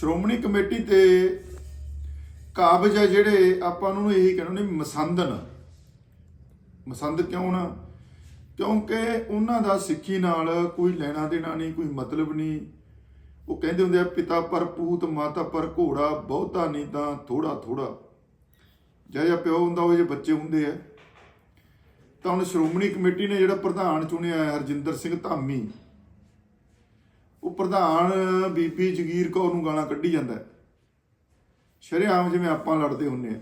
Shiromani committee ਤੇ ਕਾਬਜ ਆ ਜਿਹੜੇ ਆਪਾਂ ਨੂੰ ਇਹੀ ਕਹਿੰਦੇ ਨੇ ਮਸੰਦਨ ਮਸੰਦ ਕਿਉਂ ਨਾ? ਕਿਉਂਕਿ ਉਹਨਾਂ ਦਾ ਸਿੱਖੀ ਨਾਲ ਕੋਈ ਲੈਣਾ ਦੇਣਾ ਨਹੀਂ, ਕੋਈ ਮਤਲਬ ਨਹੀਂ। ਉਹ ਕਹਿੰਦੇ ਹੁੰਦੇ ਆ, ਪਿਤਾ ਪਰ ਪੂਤ ਮਾਤਾ ਪਰ ਘੋੜਾ, ਬਹੁਤਾ ਨਹੀਂ ਤਾਂ ਥੋੜਾ ਥੋੜਾ ਜਿਹਾ ਜਿਹਾ ਪਿਓ ਹੁੰਦਾ, ਉਹ ਜੇ ਬੱਚੇ ਹੁੰਦੇ ਆ। ਤਾਂ ਹੁਣ ਸ਼੍ਰੋਮਣੀ ਕਮੇਟੀ ਨੇ ਜਿਹੜਾ ਪ੍ਰਧਾਨ ਚੁਣਿਆ ਹੈ, ਹਰਜਿੰਦਰ ਸਿੰਘ ਧਾਮੀ। ਉਹ ਪ੍ਰਧਾਨ ਬੀਬੀ ਜਗੀਰ ਕੌਰ ਨੂੰ ਗਾਲਾਂ ਕੱਢੀ ਜਾਂਦਾ ਹੈ। ਸ਼ਰੇਆਮ ਜਿਵੇਂ ਆਪਾਂ ਲੜਦੇ ਹੁੰਨੇ ਆ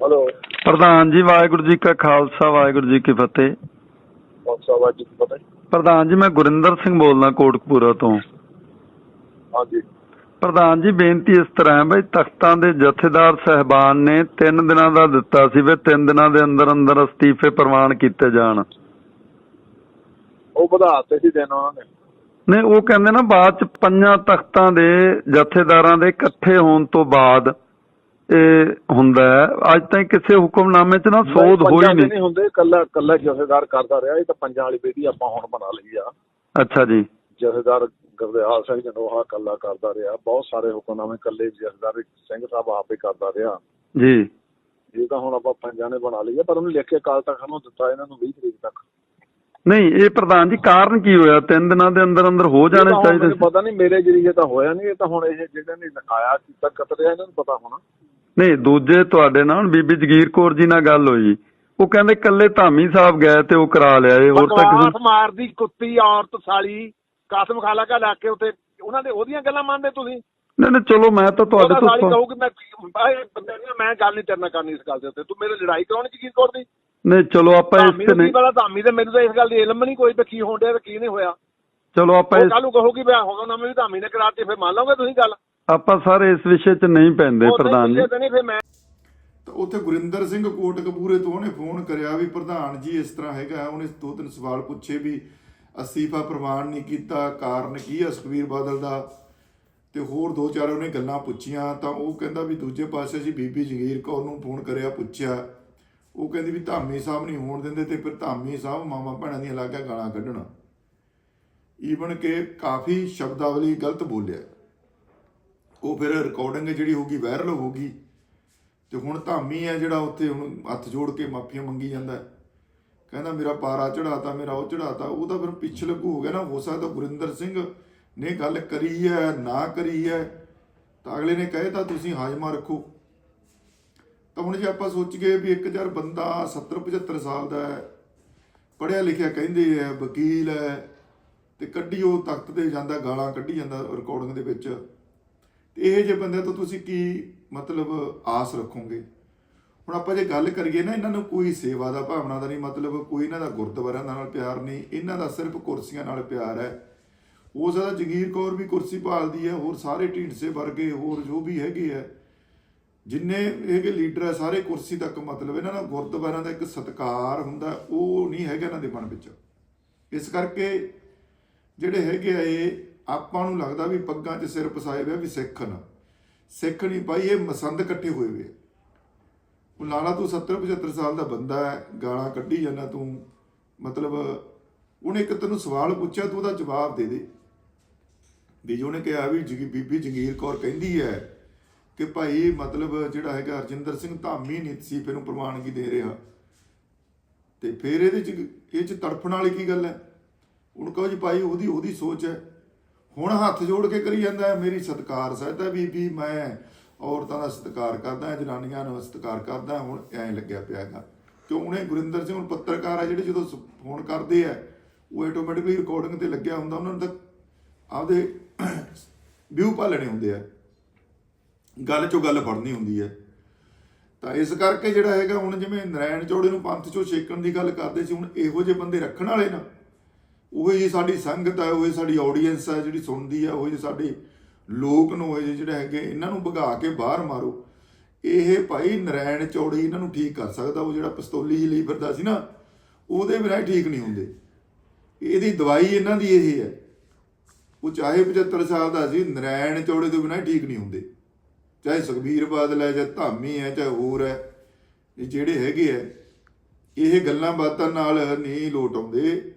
ਹਲੋ। ਪ੍ਰਧਾਨ ਜੀ ਵਾਹਿਗੁਰੂ ਜੀ ਕਾ ਖਾਲਸਾ ਵਾਹਿਗੁਰੂ ਜੀ ਕੀ ਫਤਿਹ। ਜੀ ਪਤਾ? ਪ੍ਰਧਾਨ ਜੀ ਮੈਂ ਗੁਰਿੰਦਰ ਸਿੰਘ ਬੋਲਦਾ ਕੋਟਕਪੂਰਾ ਤੋਂ। ਹਾਂਜੀ। ਪ੍ਰਧਾਨ ਜੀ ਬੇਨਤੀ ਇਸ ਤਰ੍ਹਾਂ ਹੈ ਬਈ ਤਖਤਾਂ ਦੇ ਜਥੇਦਾਰ ਸਹਿਬਾਨ ਨੇ 3 ਦਿਨਾਂ ਦਾ ਦਿੱਤਾ ਸੀ ਵੀ 3 ਦਿਨਾਂ ਦੇ ਅੰਦਰ ਅੰਦਰ ਅਸਤੀਫੇ ਪ੍ਰਵਾਨ ਕੀਤੇ ਜਾਣ। ਉਹ ਵਧਾਤੇ ਸੀ ਦਿਨ ਉਹਨਾਂ ਨੇ। ਨਹੀਂ ਉਹ ਕਹਿੰਦੇ ਨਾ ਬਾਅਦ ਚ ਪੰਜਾਂ ਤਖਤਾਂ ਦੇ ਜਥੇਦਾਰਾਂ ਦੇ ਇਕੱਠੇ ਹੋਣ ਤੋਂ ਬਾਅਦ ਇਹ ਹੁੰਦਾ ਹੈ। ਅੱਜ ਤਾਈਂ ਕਿਸੇ ਹੁਕਮਨਾਮੇ 'ਚ ਨਾ ਸੋਧ ਹੋਈ ਨਹੀਂ। ਨਹੀਂ ਹੁੰਦੇ ਕੱਲਾ ਕੱਲਾ ਜਥੇਦਾਰ ਕਰਦਾ ਰਿਹਾ ਇਹ ਤਾਂ ਪੰਜਾਂ ਵਾਲੀ ਬੇਟੀ ਆਪਾਂ ਹੁਣ ਬਣਾ ਲਈ ਆ। ਅੱਛਾ ਜੀ। ਜਥੇਦਾਰ ਗੁਰਦਿਆਲ ਸਿੰਘ ਜਨੋਹਾ ਕੱਲਾ ਕਰਦਾ ਰਿਹਾ ਬਹੁਤ ਸਾਰੇ ਹੁਕਮਨਾਮੇ ਕੱਲੇ ਜਥੇਦਾਰ ਸਿੰਘ ਸਾਹਿਬ ਆਪੇ ਕਰਦਾ ਰਿਹਾ। ਜੀ। ਇਹ ਤਾਂ ਹੁਣ ਆਪਾਂ ਪੰਜਾਂ ਨੇ ਬਣਾ ਲਈ ਆ ਪਰ ਉਹਨੇ ਲਿਖ ਕੇ ਕਾਲ ਤੱਕ ਨੂੰ ਦਿੱਤਾ ਇਹਨਾਂ ਨੂੰ 20 ਤਰੀਕ ਤੱਕ। ਨਹੀਂ ਇਹ ਪ੍ਰਧਾਨ ਜੀ ਕਾਰਨ ਕੀ ਹੋਇਆ? ਤਿੰਨ ਦਿਨਾਂ ਦੇ ਅੰਦਰ ਅੰਦਰ ਹੋ ਜਾਣੇ ਚਾਹੀਦੇ ਸੀ। ਪਤਾ ਨਹੀਂ ਮੇਰੇ ਜਰੀਏ ਤਾਂ ਹੋਇਆ ਨਹੀਂ ਇਹ ਤਾਂ ਹੁਣ ਇਹ ਜਿਹੜੇ ਨੇ ਲਿਖਾਇਆ ਕੀਤਾ ਕਤਰਿਆ ਇਹਨਾਂ ਨੂੰ ਪਤਾ ਹੋਣਾ। ਨਹੀਂ ਦੂਜੇ ਤੁਹਾਡੇ ਨਾਲ ਬੀਬੀ ਜਗੀਰ ਕੌਰ ਜੀ ਨਾਲ ਗੱਲ ਹੋਈ। ਉਹ ਕਹਿੰਦੇ ਕੱਲੇ ਧਾਮੀ ਸਾਹਿਬ ਗਏ ਤੇ ਉਹ ਕਰਾ ਲਿਆ ਇਹ ਹੋਰ ਤਾਂ ਕਿਸੇ ਮਾਰਦੀ ਕੁੱਤੀ ਔਰਤ ਸਾਲੀ ਕਸਮ ਖਾ ਲਾ ਕੇ ਲਾ ਕੇ ਉੱਤੇ ਉਹਨਾਂ ਦੇ ਉਹਦੀਆਂ ਗੱਲਾਂ ਮੰਨਦੇ ਤੁਸੀਂ? ਨਹੀਂ ਨਹੀਂ ਚਲੋ ਮੈਂ ਤਾਂ ਤੁਹਾਡੇ ਸਾਲੀ ਤੋਂ ਕਹੂਗੀ ਮੈਂ ਗੱਲ ਨਹੀਂ ਤੇਰੇ ਨਾਲ ਕਰਨੀ ਇਸ ਗੱਲ ਦੇ ਉੱਤੇ। ਤੂੰ ਮੇਰੇ ਲੜਾਈ ਕਰਾਉਣੀ ਚ ਕੀ ਕਰਦੀ ਨਹੀਂ ਚਲੋ ਆਪਾਂ ਇਸ ਤੇ ਨਹੀਂ ਪਤਾ ਧਾਮੀ ਤੇ ਮੈਨੂੰ ਤਾਂ ਇਸ ਗੱਲ ਦੀ ਇਲਮ ਨਹੀਂ ਕੋਈ ਵੀ ਕੀ ਹੋਣ ਡਿਆ ਤੇ ਕੀ ਨਹੀਂ ਹੋਇਆ। ਚਲੋ ਆਪਾਂ ਕੱਲ ਨੂੰ ਕਹੂਗੀ ਵੀ ਹੋਗਾ ਨਾ ਵੀ ਧਾਮੀ ਨੇ ਕਰਾਤੀ ਫਿਰ ਮੰਨ ਲਓਗੇ ਤੁਸੀਂ ਗੱਲ? ਆਪਾਂ ਸਾਰੇ ਇਸ ਵਿਸ਼ੇ 'ਚ ਨਹੀਂ ਪੈਂਦੇ ਪ੍ਰਧਾਨ ਜੀ। ਤੇ ਨਹੀਂ ਫਿਰ ਮੈਂ ਤਾਂ ਉੱਥੇ ਗੁਰਿੰਦਰ ਸਿੰਘ ਕੋਟਕਪੂਰੇ ਤੋਂ ਉਹਨੇ ਫੋਨ ਕਰਿਆ ਵੀ ਪ੍ਰਧਾਨ ਜੀ ਇਸ ਤਰ੍ਹਾਂ ਹੈਗਾ ਉਹਨੇ ਦੋ ਤਿੰਨ ਸਵਾਲ ਪੁੱਛੇ ਵੀ ਅਸਤੀਫਾ ਪ੍ਰਵਾਨ ਨਹੀਂ ਕੀਤਾ ਕਾਰਨ ਕੀ ਹੈ ਸੁਖਬੀਰ ਬਾਦਲ ਦਾ? ਤੇ ਹੋਰ ਦੋ ਚਾਰ ਉਹਨੇ ਗੱਲਾਂ ਪੁੱਛੀਆਂ ਤਾਂ ਉਹ ਕਹਿੰਦਾ ਵੀ ਦੂਜੇ ਪਾਸੇ ਜੀ ਬੀਬੀ ਜਗੀਰ ਕੌਰ ਨੂੰ ਫੋਨ ਕਰਿਆ ਪੁੱਛਿਆ। ਉਹ ਕਹਿੰਦੀ ਵੀ ਧਾਮੀ ਸਾਹਿਬ ਨਹੀਂ ਹੋਣ ਦਿੰਦੇ ਤੇ ਫਿਰ ਧਾਮੀ ਸਾਹਿਬ ਮਾਮਾ ਭੈਣਾਂ ਦੀਆਂ ਲਾਗਾ ਗਾਲਾਂ ਕੱਢਣਾ। ਈਵਨ ਕਿ ਕਾਫੀ ਸ਼ਬਦਾਵਲੀ ਗਲਤ ਬੋਲਿਆ। ਉਹ ਫਿਰ ਰਿਕਾਰਡਿੰਗ ਜਿਹੜੀ ਹੋਗੀ ਵਾਇਰਲ ਹੋਗੀ ਤੇ ਹੁਣ ਧਾਮੀ ਹੈ ਜਿਹੜਾ ਉੱਥੇ ਹੁਣ ਹੱਥ ਜੋੜ ਕੇ ਮਾਫੀਆਂ ਮੰਗੀ ਜਾਂਦਾ। ਕਹਿੰਦਾ ਮੇਰਾ ਪਾਰਾ ਚੜਾਤਾ ਮੇਰਾ ਉਹ ਚੜਾਤਾ ਉਹ ਤਾਂ ਫਿਰ ਪਿੱਛੇ ਲੱਗੂ ਹੋ ਗਿਆ ਨਾ, ਹੋ ਸਕਦਾ ਗੁਰਿੰਦਰ ਸਿੰਘ ਨੇ ਗੱਲ ਕਰੀ ਹੈ, ਨਾ ਕਰੀ ਹੈ। ਤਾਂ ਅਗਲੇ ਨੇ ਕਹੇ ਤਾਂ ਤੁਸੀਂ ਹਾਜ਼ਮਾ ਰੱਖੋ। ਤਾਂ ਹੁਣ ਜੇ ਆਪਾਂ ਸੋਚੀਏ ਵੀ ਇੱਕ ਯਾਰ ਬੰਦਾ 70 75 ਸਾਲ ਦਾ ਹੈ ਪੜਿਆ ਲਿਖਿਆ ਕਹਿੰਦੇ ਹੈ, ਵਕੀਲ ਹੈ, ਤੇ ਕੱਢੀ ਉਹ ਤਖਤ ਤੇ ਜਾਂਦਾ, ਗਾਲਾਂ ਕੱਢੀ ਜਾਂਦਾ ਰਿਕਾਰਡਿੰਗ ਦੇ ਵਿੱਚ, ਤੇ ਇਹ ਜੇ ਬੰਦੇ ਤੋਂ ਤੁਸੀਂ ਕੀ ਮਤਲਬ ਆਸ ਰੱਖੋਗੇ? ਹੁਣ ਆਪਾਂ ਜੇ ਗੱਲ ਕਰੀਏ ਨਾ, ਇਹਨਾਂ ਨੂੰ ਕੋਈ ਸੇਵਾ ਦਾ ਭਾਵਨਾ ਦਾ ਨਹੀਂ, ਮਤਲਬ ਕੋਈ ਇਹਨਾਂ ਦਾ ਗੁਰਦੁਆਰਿਆਂ ਨਾਲ ਪਿਆਰ ਨਹੀਂ, ਇਹਨਾਂ ਦਾ ਸਿਰਫ ਕੁਰਸੀਆਂ ਨਾਲ ਪਿਆਰ ਹੈ। ਉਹ ਜ਼ਿਆਦਾ ਜਗੀਰ ਕੌਰ ਵੀ ਕੁਰਸੀ ਭਾਲਦੀ ਹੈ, ਹੋਰ ਸਾਰੇ ਢੀਂਡਸੇ ਵਰਗੇ, ਹੋਰ ਜੋ ਵੀ ਹੈਗੇ ਹੈ ਜਿੰਨੇ ਹੈਗੇ ਲੀਡਰ ਹੈ ਸਾਰੇ ਕੁਰਸੀ ਤੱਕ ਮਤਲਬ ਇਹਨਾਂ ਦਾ ਗੁਰਦੁਆਰਿਆਂ ਦਾ ਇੱਕ ਸਤਕਾਰ ਹੁੰਦਾ, ਉਹ ਨਹੀਂ ਹੈਗਾ ਇਹਨਾਂ ਦੇ ਮਨ ਵਿੱਚ। ਇਸ ਕਰਕੇ ਜਿਹੜੇ ਹੈਗੇ ਆ ਇਹ, ਆਪਾਂ ਨੂੰ ਲੱਗਦਾ ਵੀ ਪੱਗਾਂ 'ਚ ਸਿਰ ਪਸਾਏ ਹੋਏ ਵੀ ਸਿੱਖ ਨਾ। ਸਿੱਖ ਨਹੀਂ ਭਾਈ, ਇਹ ਮਸੰਦ ਇਕੱਠੇ ਹੋਏ ਵੇ ਉਹ ਲਾਲਾ, ਤੂੰ 70 75 ਸਾਲ ਦਾ ਬੰਦਾ ਹੈ, ਗਾਲਾਂ ਕੱਢੀ ਜਾਂਦਾ ਤੂੰ। ਮਤਲਬ ਉਹਨੇ ਇੱਕ ਤੈਨੂੰ ਸਵਾਲ ਪੁੱਛਿਆ, ਤੂੰ ਉਹਦਾ ਜਵਾਬ ਦੇ ਦੇ। ਵੀ ਜੋ ਉਹਨੇ ਕਿਹਾ ਵੀ ਜਗੀ ਬੀਬੀ ਜੰਗੀਰ ਕੌਰ ਕਹਿੰਦੀ ਹੈ ਕਿ ਭਾਈ ਮਤਲਬ ਜਿਹੜਾ ਹੈਗਾ ਅਰਜਿੰਦਰ ਸਿੰਘ ਧਾਮੀ ਨਹੀਂ ਸੀ, ਫਿਰ ਨੂੰ ਪ੍ਰਵਾਨਗੀ ਦੇ ਰਿਹਾ। ਤੇ ਫਿਰ ਇਹਦੇ ਚ, ਇਹ ਚ ਤੜਫਣ ਵਾਲੀ ਕੀ ਗੱਲ ਹੈ? ਹੁਣ ਕਹੋ ਜੀ ਭਾਈ ਉਹਦੀ ਉਹਦੀ ਸੋਚ ਹੈ। ਹੁਣ ਹੱਥ ਜੋੜ ਕੇ ਕਰੀ ਜਾਂਦਾ ਮੇਰੀ ਸਤਕਾਰ ਸਹਿਤਾ ਬੀਬੀ, ਮੈਂ ਔਰਤਾਂ ਦਾ ਸਤਿਕਾਰ ਕਰਦਾ ਜਨਾਨੀਆਂ ਨੂੰ ਸਤਿਕਾਰ ਕਰਦਾ ਹੁਣ ਐਂ ਲੱਗਿਆ ਪਿਆ ਹੈਗਾ। ਕਿਉਂ ਉਹਨੇ ਗੁਰਿੰਦਰ ਸਿੰਘ ਹੁਣ ਪੱਤਰਕਾਰ ਆ ਜਿਹੜੇ ਜਦੋਂ ਫੋਨ ਕਰਦੇ ਆ, ਉਹ ਆਟੋਮੈਟਿਕਲੀ ਰਿਕਾਰਡਿੰਗ ਤੇ ਲੱਗਿਆ ਹੁੰਦਾ, ਉਹਨਾਂ ਨੂੰ ਤਾਂ ਆਪਦੇ ਵਿਊ ਭਾਲਣੇ ਹੁੰਦੇ ਆ। ਗੱਲ ਚੋਂ ਗੱਲ ਫੜਨੀ ਹੁੰਦੀ ਹੈ। ਤਾਂ ਇਸ ਕਰਕੇ ਜਿਹੜਾ ਹੈਗਾ, ਹੁਣ ਜਿਵੇਂ ਨਰਾਇਣ ਚੌੜੇ ਨੂੰ ਪੰਥ ਚੋਂ ਛੇਕਣ ਦੀ ਗੱਲ ਕਰਦੇ ਸੀ, ਹੁਣ ਇਹੋ ਜਿਹੇ ਬੰਦੇ ਰੱਖਣ ਵਾਲੇ ਨਾ, ਉਹ ਹੀ ਸਾਡੀ ਸੰਗਤ ਹੈ ਉਹ ਹੀ ਸਾਡੀ ਆਡੀਅנס ਹੈ ਜਿਹੜੀ ਸੁਣਦੀ ਹੈ ਉਹ ਹੀ ਸਾਡੇ ਲੋਕ ਨੂੰ ਇਹ ਜਿਹੜੇ ਹੈਗੇ, ਇਹਨਾਂ ਨੂੰ ਭਗਾ ਕੇ ਬਾਹਰ ਮਾਰੋ। ਇਹ ਭਾਈ ਨਰਾਇਣ ਚੌੜੀ ਇਹਨਾਂ ਨੂੰ ਠੀਕ ਕਰ ਸਕਦਾ, ਉਹ ਜਿਹੜਾ ਪਿਸਤੌਲੀ ਹੀ ਲਈ ਫਿਰਦਾ ਸੀ ਨਾ, ਉਹਦੇ ਬਿਨਾਂ ਇਹ ਠੀਕ ਨਹੀਂ ਹੁੰਦੇ। ਇਹਦੀ ਦਵਾਈ ਇਹਨਾਂ ਦੀ ਇਹ ਹੈ। ਉਹ ਚਾਹੇ 75 ਸਾਲ ਦਾ ਸੀ ਨਰਾਇਣ ਚੌੜੇ ਤੋਂ ਬਿਨਾਂ ਇਹ ਠੀਕ ਨਹੀਂ ਹੁੰਦੇ। ਚਾਹੇ ਸੁਖਬੀਰ ਬਾਦਲ ਹੈ, ਚਾਹੇ ਧਾਮੀ ਹੈ, ਚਾਹੇ ਹੋਰ ਹੈ, ਇਹ ਜਿਹੜੇ ਹੈਗੇ ਆ ਇਹ ਗੱਲਾਂ ਬਾਤਾਂ ਨਾਲ ਨਹੀਂ ਲੋਟ ਆਉਂਦੇ।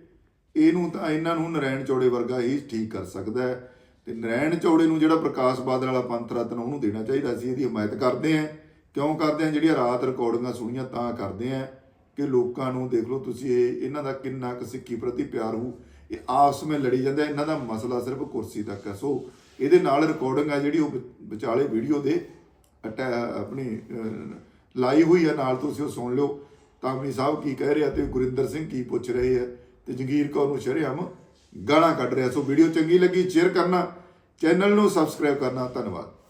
ਇਹਨੂੰ ਤਾਂ ਇਹਨਾਂ ਨੂੰ ਨਰਾਇਣ ਚੌੜੇ ਵਰਗਾ ਹੀ ਠੀਕ ਕਰ ਸਕਦਾ ਹੈ। ਤੇ ਨਰੈਣ ਚੌੜੇ ਨੂੰ ਜਿਹੜਾ ਪ੍ਰਕਾਸ਼ ਬਾਦਲ ਵਾਲਾ ਪੰਥ ਰਤਨ ਉਹਨੂੰ ਦੇਣਾ ਚਾਹੀਦਾ ਸੀ ਇਹਦੀ ਹਮਾਇਤ ਕਰਦੇ ਆਂ ਕਿਉਂ ਕਰਦੇ ਆਂ ਜਿਹੜੀਆਂ ਰਾਤ ਰਿਕਾਰਡਿੰਗਾਂ ਸੁਣੀਆਂ ਤਾਂ ਕਰਦੇ ਆਂ ਕਿ ਲੋਕਾਂ ਨੂੰ ਦੇਖ ਲਓ ਤੁਸੀਂ ਇਹ, ਇਹਨਾਂ ਦਾ ਕਿੰਨਾ ਕੁ ਸਿੱਖੀ ਪ੍ਰਤੀ ਪਿਆਰ ਹੋ ਇਹ ਆਪਸ ਵਿੱਚ ਲੜੀ ਜਾਂਦੇ, ਇਹਨਾਂ ਦਾ ਮਸਲਾ ਸਿਰਫ ਕੁਰਸੀ ਤੱਕ ਹੈ। ਸੋ ਇਹਦੇ ਨਾਲ ਰਿਕਾਰਡਿੰਗ ਆ ਜਿਹੜੀ ਉਹ ਵਿ- ਵਿਚਾਲੇ ਵੀਡੀਓ ਦੇ ਅਟੈ ਆਪਣੀ ਅਹ, ਲਾਈ ਹੋਈ ਹੈ ਨਾਲ ਤੁਸੀਂ ਉਹ ਸੁਣ ਲਿਓ। ਤਾਮੀ ਸਾਹਿਬ ਕੀ ਕਹਿ ਰਿਹਾ ਤੇ ਗੁਰਿੰਦਰ ਸਿੰਘ ਕੀ ਪੁੱਛ ਰਹੇ ਆ ਤੇ ਜਗੀਰ ਕੌਰ ਨੂੰ ਸ਼ਰੇਆਮ ਗਾਲਾਂ ਕੱਢ ਰਿਹਾ। ਸੋ ਵੀਡੀਓ ਚੰਗੀ ਲੱਗੀ ਸ਼ੇਅਰ ਕਰਨਾ ਚੈਨਲ ਨੂੰ ਸਬਸਕ੍ਰਾਈਬ ਕਰਨਾ ਧੰਨਵਾਦ।